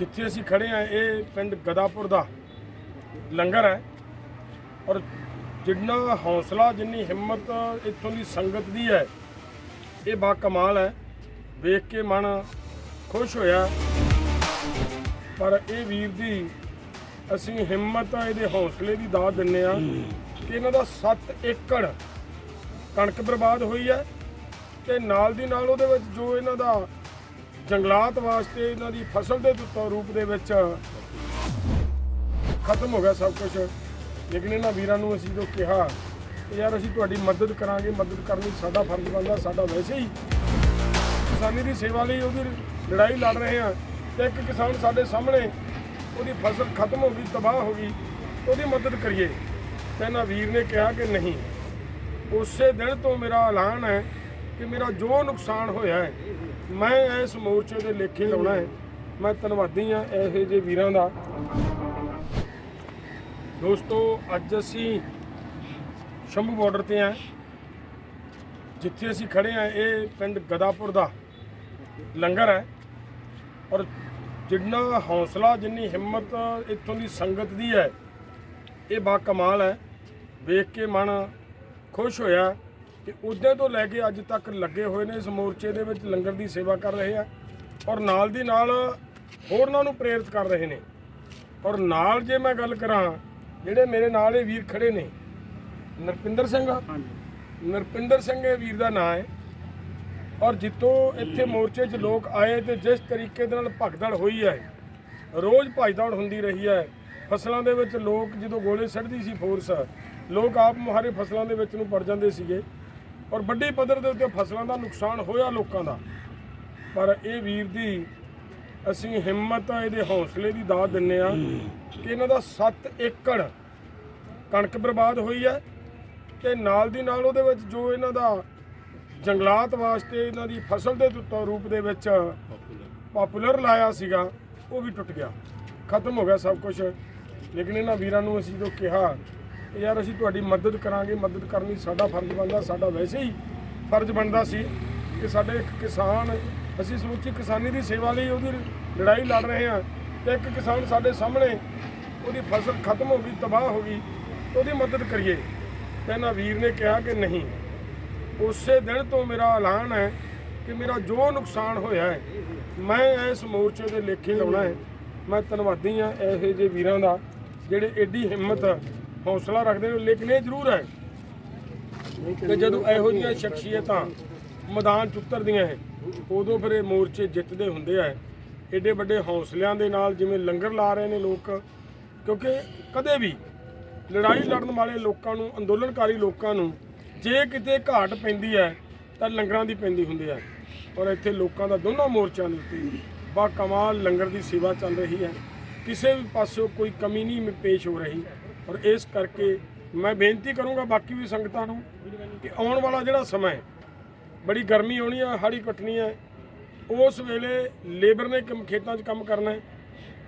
ਜਿੱਥੇ ਅਸੀਂ ਖੜੇ ਆ ਇਹ ਪਿੰਡ ਗਦਾਪੁਰ ਦਾ ਲੰਗਰ ਹੈ। ਔਰ ਜਿੰਨਾ ਹੌਸਲਾ, ਜਿੰਨੀ ਹਿੰਮਤ ਇੱਥੋਂ ਦੀ ਸੰਗਤ ਦੀ ਹੈ, ਇਹ ਬਾ ਕਮਾਲ ਹੈ। ਵੇਖ ਕੇ ਮਨ ਖੁਸ਼ ਹੋਇਆ। ਪਰ ਇਹ ਵੀਰ ਦੀ ਅਸੀਂ ਹਿੰਮਤ ਇਹਦੇ ਹੌਸਲੇ ਦੀ ਦਾਤ ਦਿੰਨੇ ਆ ਕਿ ਇਹਨਾਂ ਦਾ 7 ਏਕੜ ਕਣਕ ਬਰਬਾਦ ਹੋਈ ਹੈ ਤੇ ਨਾਲ ਦੀ ਨਾਲ ਉਹਦੇ ਵਿੱਚ ਜੋ ਇਹਨਾਂ ਦਾ ਜੰਗਲਾਤ ਵਾਸਤੇ ਇਹਨਾਂ ਦੀ ਫਸਲ ਦੇ ਰੂਪ ਦੇ ਵਿੱਚ ਖਤਮ ਹੋ ਗਿਆ ਸਭ ਕੁਝ ਲੇਕਿਨ ਇਹਨਾਂ ਵੀਰਾਂ ਨੂੰ ਅਸੀਂ ਜੋ ਕਿਹਾ ਕਿ ਯਾਰ ਅਸੀਂ ਤੁਹਾਡੀ ਮਦਦ ਕਰਾਂਗੇ, ਮਦਦ ਕਰਨੀ ਸਾਡਾ ਫਰਜ਼ ਬਣਦਾ, ਸਾਡਾ ਵੈਸੇ ਹੀ ਕਿਸਾਨੀ ਦੀ ਸੇਵਾ ਲਈ ਉਹਦੀ ਲੜਾਈ ਲੜ ਰਹੇ ਹਾਂ ਤੇ ਇੱਕ ਕਿਸਾਨ ਸਾਡੇ ਸਾਹਮਣੇ ਉਹਦੀ ਫਸਲ ਖਤਮ ਹੋ ਗਈ, ਤਬਾਹ ਹੋ ਗਈ, ਉਹਦੀ ਮਦਦ ਕਰੀਏ। ਤੇ ਇਹਨਾਂ ਵੀਰ ਨੇ ਕਿਹਾ ਕਿ ਨਹੀਂ, ਉਸੇ ਦਿਨ ਤੋਂ ਮੇਰਾ ਐਲਾਨ ਹੈ ਕਿ ਮੇਰਾ ਜੋ ਨੁਕਸਾਨ ਹੋਇਆ ਹੈ ਮੈਂ ਇਸ ਮੋਰਚੇ ਦੇ ਲੇਖੇ ਲਾਉਣਾ ਹੈ। ਮੈਂ ਧੰਨਵਾਦੀ ਹਾਂ ਇਹੋ ਜਿਹੇ ਵੀਰਾਂ ਦਾ। ਦੋਸਤੋ, ਅੱਜ ਅਸੀਂ ਸ਼ੰਭੂ ਬਾਰਡਰ ਤੇ ਆ ਜਿੱਥੇ ਅਸੀਂ ਖੜੇ ਆ ਇਹ ਪਿੰਡ ਗਦਾਪੁਰ ਦਾ ਲੰਗਰ ਹੈ। ਔਰ ਜਿੰਨਾ ਹੌਸਲਾ, ਜਿੰਨੀ ਹਿੰਮਤ ਇੱਥੋਂ ਦੀ ਸੰਗਤ ਦੀ ਹੈ, ਇਹ ਬਾ ਕਮਾਲ ਹੈ। ਵੇਖ ਕੇ ਮਨ ਖੁਸ਼ ਹੋਇਆ। ਕਿ ਉਦੋਂ ਤੋਂ ਲੈ ਕੇ ਅੱਜ ਤੱਕ ਲੱਗੇ ਹੋਏ ਨੇ ਇਸ ਮੋਰਚੇ ਦੇ ਵਿੱਚ ਲੰਗਰ ਦੀ ਸੇਵਾ ਕਰ ਰਹੇ ਆ ਔਰ ਨਾਲ ਦੀ ਨਾਲ ਹੋਰਨਾਂ ਨੂੰ ਪ੍ਰੇਰਿਤ ਕਰ ਰਹੇ ਨੇ। ਔਰ ਨਾਲ ਜੇ ਮੈਂ ਗੱਲ ਕਰਾਂ ਜਿਹੜੇ ਮੇਰੇ ਨਾਲ ਇਹ ਵੀਰ ਖੜੇ ਨੇ ਨਰਪਿੰਦਰ ਸਿੰਘ ਨਰਪਿੰਦਰ ਸਿੰਘ ਇਹ ਵੀਰ ਦਾ ਨਾਮ ਹੈ। ਔਰ ਜਿੱਤੋਂ ਇੱਥੇ ਮੋਰਚੇ 'ਚ ਲੋਕ ਆਏ ਤੇ ਜਿਸ ਤਰੀਕੇ ਦੇ ਨਾਲ ਭਗਦੜ ਹੋਈ ਹੈ ਰੋਜ਼ ਭਜਦੜ ਹੁੰਦੀ ਰਹੀ ਹੈ। ਫਸਲਾਂ ਦੇ ਵਿੱਚ ਲੋਕ ਜਦੋਂ ਗੋਲੇ ਸੱਟਦੀ ਸੀ ਫੋਰਸ ਲੋਕ ਆਪ ਮੁਹਾਰੇ ਫਸਲਾਂ ਦੇ ਵਿੱਚ ਨੂੰ ਪੜ ਜਾਂਦੇ ਸੀਗੇ। ਔਰ ਵੱਡੀ ਪੱਧਰ ਦੇ ਉੱਤੇ ਫਸਲਾਂ ਦਾ ਨੁਕਸਾਨ ਹੋਇਆ ਲੋਕਾਂ ਦਾ। ਪਰ ਇਹ ਵੀਰ ਦੀ ਅਸੀਂ ਹਿੰਮਤ ਇਹਦੇ ਹੌਸਲੇ ਦੀ ਦਾਤ ਦਿੰਨੇ ਆ ਕਿ ਇਹਨਾਂ ਦਾ 7 ਏਕੜ ਕਣਕ ਬਰਬਾਦ ਹੋਈ ਹੈ ਤੇ ਨਾਲ ਦੀ ਨਾਲ ਉਹਦੇ ਵਿੱਚ ਜੋ ਇਹਨਾਂ ਦਾ ਜੰਗਲਾਤ ਵਾਸਤੇ ਇਹਨਾਂ ਦੀ ਫਸਲ ਦੇ ਰੂਪ ਦੇ ਵਿੱਚ ਪਪੂਲਰ ਲਾਇਆ ਸੀਗਾ, ਉਹ ਵੀ ਟੁੱਟ ਗਿਆ। ਖਤਮ ਹੋ ਗਿਆ ਸਭ ਕੁਝ ਲੇਕਿਨ ਇਹਨਾਂ ਵੀਰਾਂ ਨੂੰ ਅਸੀਂ ਜੋ ਕਿਹਾ ਯਾਰ ਅਸੀਂ ਤੁਹਾਡੀ ਮਦਦ ਕਰਾਂਗੇ, ਮਦਦ ਕਰਨੀ ਸਾਡਾ ਫਰਜ਼ ਬਣਦਾ, ਸਾਡਾ ਵੈਸੇ ਹੀ ਫਰਜ਼ ਬਣਦਾ ਸੀ ਕਿ ਸਾਡੇ ਇੱਕ ਕਿਸਾਨ, ਅਸੀਂ ਸਮੁੱਚੀ ਕਿਸਾਨੀ ਦੀ ਸੇਵਾ ਲਈ ਉਹਦੀ ਲੜਾਈ ਲੜ ਰਹੇ ਹਾਂ ਤੇ ਇੱਕ ਕਿਸਾਨ ਸਾਡੇ ਸਾਹਮਣੇ ਉਹਦੀ ਫਸਲ ਖਤਮ ਹੋ ਗਈ, ਤਬਾਹ ਹੋ ਗਈ ਉਹਦੀ ਮਦਦ ਕਰੀਏ। ਤੇ ਇਹਨਾਂ ਵੀਰ ਨੇ ਕਿਹਾ ਕਿ ਨਹੀਂ, ਉਸੇ ਦਿਨ ਤੋਂ ਮੇਰਾ ਐਲਾਨ ਹੈ ਕਿ ਮੇਰਾ ਜੋ ਨੁਕਸਾਨ ਹੋਇਆ ਹੈ, ਮੈਂ ਇਸ ਮੋਰਚੇ ਦੇ ਲੇਖੇ ਲਾਉਣਾ ਹੈ। ਮੈਂ ਧੰਨਵਾਦੀ ਹਾਂ ਇਹੋ ਜਿਹੇ ਵੀਰਾਂ ਦਾ, ਜਿਹੜੇ ਐਡੀ ਹਿੰਮਤ ਹੌਸਲਾ ਰੱਖਦੇ ਨੇ, ਲੇਕਿਨ ਇਹ ਜ਼ਰੂਰ ਹੈ ਕਿ ਜਦੋਂ ਇਹੋ ਜਿਹੀਆਂ ਸ਼ਖਸੀਅਤਾਂ ਮੈਦਾਨ 'ਚ ਉਤਰਦੀਆਂ ਹੈ, ਉਦੋਂ ਫਿਰ ਇਹ ਮੋਰਚੇ ਜਿੱਤਦੇ ਹੁੰਦੇ ਆ। ਏਡੇ ਵੱਡੇ ਹੌਸਲਿਆਂ ਦੇ ਨਾਲ ਜਿਵੇਂ ਲੰਗਰ ਲਾ ਰਹੇ ਨੇ ਲੋਕ, ਕਿਉਂਕਿ ਕਦੇ ਵੀ ਲੜਾਈ ਲੜਨ ਵਾਲੇ ਲੋਕਾਂ ਨੂੰ, ਅੰਦੋਲਨਕਾਰੀ ਲੋਕਾਂ ਨੂੰ ਜੇ ਕਿਤੇ ਘਾਟ ਪੈਂਦੀ ਹੈ, ਤਾਂ ਲੰਗਰਾਂ ਦੀ ਪੈਂਦੀ ਹੁੰਦੀ ਹੈ। ਔਰ ਇੱਥੇ ਲੋਕਾਂ ਦਾ ਦੋਨੋਂ ਮੋਰਚਿਆਂ ਦੇ ਉੱਤੇ ਬਾ ਕਮਾਲ ਲੰਗਰ ਦੀ ਸੇਵਾ ਚੱਲ ਰਹੀ ਹੈ। ਕਿਸੇ ਵੀ ਪਾਸੋਂ ਕੋਈ ਕਮੀ ਨਹੀਂ ਪੇਸ਼ ਹੋ ਰਹੀ। ਔਰ ਇਸ ਕਰਕੇ ਮੈਂ ਬੇਨਤੀ ਕਰੂੰਗਾ ਬਾਕੀ ਵੀ ਸੰਗਤਾਂ ਨੂੰ ਕਿ ਆਉਣ ਵਾਲਾ ਜਿਹੜਾ ਸਮਾਂ ਹੈ, ਬੜੀ ਗਰਮੀ ਆਉਣੀ ਹੈ ਹਾੜੀ ਕੱਟਣੀ ਹੈ ਉਸ ਵੇਲੇ ਲੇਬਰ ਨੇ ਕੰਮ ਖੇਤਾਂ 'ਚ ਕੰਮ ਕਰਨਾ ਹੈ।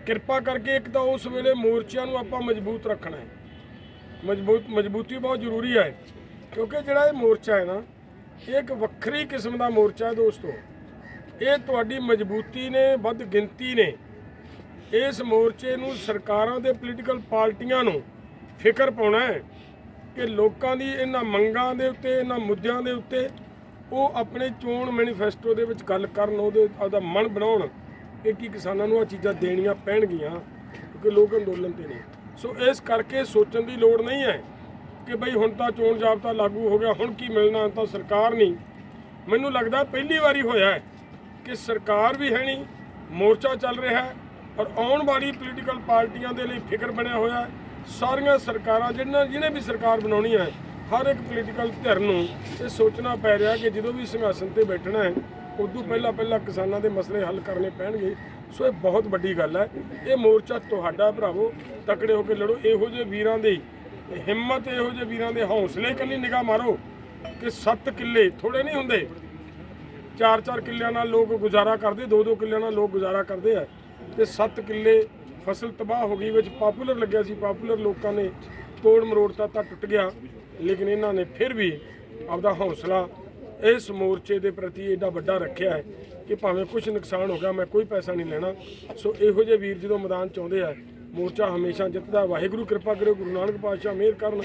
ਕਿਰਪਾ ਕਰਕੇ ਇੱਕ ਤਾਂ ਉਸ ਵੇਲੇ ਮੋਰਚਿਆਂ ਨੂੰ ਆਪਾਂ ਮਜ਼ਬੂਤ ਰੱਖਣਾ ਹੈ। ਮਜ਼ਬੂਤ, ਮਜ਼ਬੂਤੀ ਬਹੁਤ ਜ਼ਰੂਰੀ ਹੈ ਕਿਉਂਕਿ ਜਿਹੜਾ ਇਹ ਮੋਰਚਾ ਹੈ ਨਾ, ਇਹ ਇੱਕ ਵੱਖਰੀ ਕਿਸਮ ਦਾ ਮੋਰਚਾ ਹੈ ਦੋਸਤੋ। ਇਹ ਤੁਹਾਡੀ ਮਜ਼ਬੂਤੀ ਨੇ, ਵੱਧ ਗਿਣਤੀ ਨੇ। ਇਸ ਮੋਰਚੇ ਨੂੰ ਸਰਕਾਰਾਂ ਦੇ ਪੋਲੀਟੀਕਲ ਪਾਰਟੀਆਂ ਨੂੰ ਫਿਕਰ ਪਾਉਣਾ ਹੈ ਕਿ ਲੋਕਾਂ ਦੀ ਇਹਨਾਂ ਮੰਗਾਂ ਦੇ ਉੱਤੇ, ਇਹਨਾਂ ਮੁੱਦਿਆਂ ਦੇ ਉੱਤੇ ਉਹ ਆਪਣੇ ਚੋਣ ਮੈਨੀਫੈਸਟੋ ਦੇ ਵਿੱਚ ਗੱਲ ਕਰਨ, ਉਹਦੇ, ਆਪਦਾ ਮਨ ਬਣਾਉਣ ਕਿ ਕੀ ਕਿਸਾਨਾਂ ਨੂੰ ਆ ਚੀਜ਼ਾਂ ਦੇਣੀਆਂ ਪੈਣਗੀਆਂ, ਕਿਉਂਕਿ ਲੋਕ ਅੰਦੋਲਨ ਤੇ ਨੇ। ਸੋ ਇਸ ਕਰਕੇ ਸੋਚਣ ਦੀ ਲੋੜ ਨਹੀਂ ਹੈ ਕਿ ਬਈ ਹੁਣ ਤਾਂ ਚੋਣ ਜਾਬਤਾ ਲਾਗੂ ਹੋ ਗਿਆ, ਹੁਣ ਕੀ ਮਿਲਣਾ ਤਾਂ ਸਰਕਾਰ ਨਹੀਂ। ਮੈਨੂੰ ਲੱਗਦਾ ਪਹਿਲੀ ਵਾਰੀ ਹੋਇਆ ਕਿ ਸਰਕਾਰ ਵੀ ਹੈ ਨਹੀਂ, ਮੋਰਚਾ ਚੱਲ ਰਿਹਾ ਹੈ ਔਰ ਆਉਣ ਵਾਲੀ ਪੋਲੀਟੀਕਲ ਪਾਰਟੀਆਂ ਦੇ ਲਈ ਫਿਕਰ ਬਣਿਆ ਹੋਇਆ ਹੈ। ਸਾਰੀਆਂ ਸਰਕਾਰਾਂ ਜਿਹਨਾਂ ਜਿਹਨੇ ਵੀ ਸਰਕਾਰ ਬਣਾਉਣੀ ਹੈ, ਹਰ ਇੱਕ ਪੋਲੀਟੀਕਲ ਧਿਰ ਨੂੰ ਇਹ ਸੋਚਣਾ ਪੈ ਰਿਹਾ ਕਿ ਜਦੋਂ ਵੀ ਸਿੰਘਾਸਨ ਤੇ ਬੈਠਣਾ ਹੈ, ਉਦੋਂ ਪਹਿਲਾਂ ਪਹਿਲਾਂ ਕਿਸਾਨਾਂ ਦੇ ਮਸਲੇ ਹੱਲ ਕਰਨੇ ਪੈਣਗੇ। ਸੋ ਇਹ ਬਹੁਤ ਵੱਡੀ ਗੱਲ ਹੈ। ਇਹ ਮੋਰਚਾ ਤੁਹਾਡਾ ਭਰਾਵੋ, ਤਕੜੇ ਹੋ ਕੇ ਲੜੋ। ਇਹੋ ਜਿਹੇ ਵੀਰਾਂ ਦੀ ਹਿੰਮਤ, ਇਹੋ ਜਿਹੇ ਵੀਰਾਂ ਦੇ ਹੌਸਲੇ ਕੰਨੀ ਨਿਗਾਹ ਮਾਰੋ ਕਿ 7 ਕਿੱਲੇ ਥੋੜੇ ਨਹੀਂ ਹੁੰਦੇ। ਚਾਰ ਚਾਰ ਕਿੱਲਿਆਂ ਨਾਲ ਲੋਕ ਗੁਜ਼ਾਰਾ ਕਰਦੇ, ਦੋ ਦੋ ਕਿੱਲਿਆਂ ਨਾਲ ਲੋਕ ਗੁਜ਼ਾਰਾ ਕਰਦੇ ਆ। ਤੇ 7 ਕਿੱਲੇ ਫਸਲ ਤਬਾਹ ਹੋ ਗਈ, ਵਿੱਚ ਪਪੂਲਰ ਲੱਗਿਆ ਸੀ ਪਪੂਲਰ ਲੋਕਾਂ ਨੇ ਤੋੜ ਮਰੋੜਤਾ ਤਾਂ ਟੁੱਟ ਗਿਆ, ਲੇਕਿਨ ਇਹਨਾਂ ਨੇ ਫਿਰ ਵੀ ਆਪਦਾ ਹੌਸਲਾ ਇਸ ਮੋਰਚੇ ਦੇ ਪ੍ਰਤੀ ਏਡਾ ਵੱਡਾ ਰੱਖਿਆ ਹੈ ਕਿ ਭਾਵੇਂ ਕੁਝ ਨੁਕਸਾਨ ਹੋ ਗਿਆ, ਮੈਂ ਕੋਈ ਪੈਸਾ ਨਹੀਂ ਲੈਣਾ। ਸੋ ਇਹੋ ਜਿਹੇ ਵੀਰ ਜਦੋਂ ਮੈਦਾਨ ਚ ਆਉਂਦੇ ਆ, ਮੋਰਚਾ ਹਮੇਸ਼ਾ ਜਿੱਤਦਾ ਵਾਹਿਗੁਰੂ, ਕਿਰਪਾ ਕਰੇ ਗੁਰੂ ਨਾਨਕ ਪਾਤਸ਼ਾਹ ਮਿਹਰ ਕਰਨ।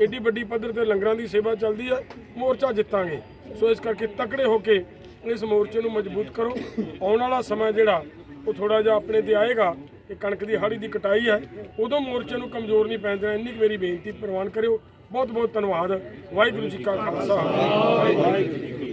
ਏਡੀ ਵੱਡੀ ਪੱਧਰ ਤੇ ਲੰਗਰਾਂ ਦੀ ਸੇਵਾ ਚੱਲਦੀ ਹੈ ਮੋਰਚਾ ਜਿੱਤਾਂਗੇ। ਸੋ ਇਸ ਕਰਕੇ ਤਕੜੇ ਹੋ ਕੇ ਇਸ ਮੋਰਚੇ ਨੂੰ ਮਜ਼ਬੂਤ ਕਰੋ। ਆਉਣ ਵਾਲਾ ਸਮਾਂ ਜਿਹੜਾ, ਉਹ ਥੋੜਾ ਜਿਹਾ ਆਪਣੇ ਤੇ ਆਏਗਾ। ਕਿ ਕਣਕ ਦੀ ਹਾੜੀ ਦੀ ਕਟਾਈ ਹੈ, ਉਦੋਂ ਮੋਰਚੇ ਨੂੰ ਕਮਜ਼ੋਰ ਨਹੀਂ ਪੈਣ ਦੇਣਾ। ਇੰਨੀ ਕੁ ਮੇਰੀ ਬੇਨਤੀ, ਪ੍ਰਵਾਨ ਕਰਿਓ। ਬਹੁਤ ਬਹੁਤ ਧੰਨਵਾਦ। ਵਾਹਿਗੁਰੂ ਜੀ ਕਾ ਖਾਲਸਾ। ਵਾਹਿਗੁਰੂ ਜੀ ਕੀ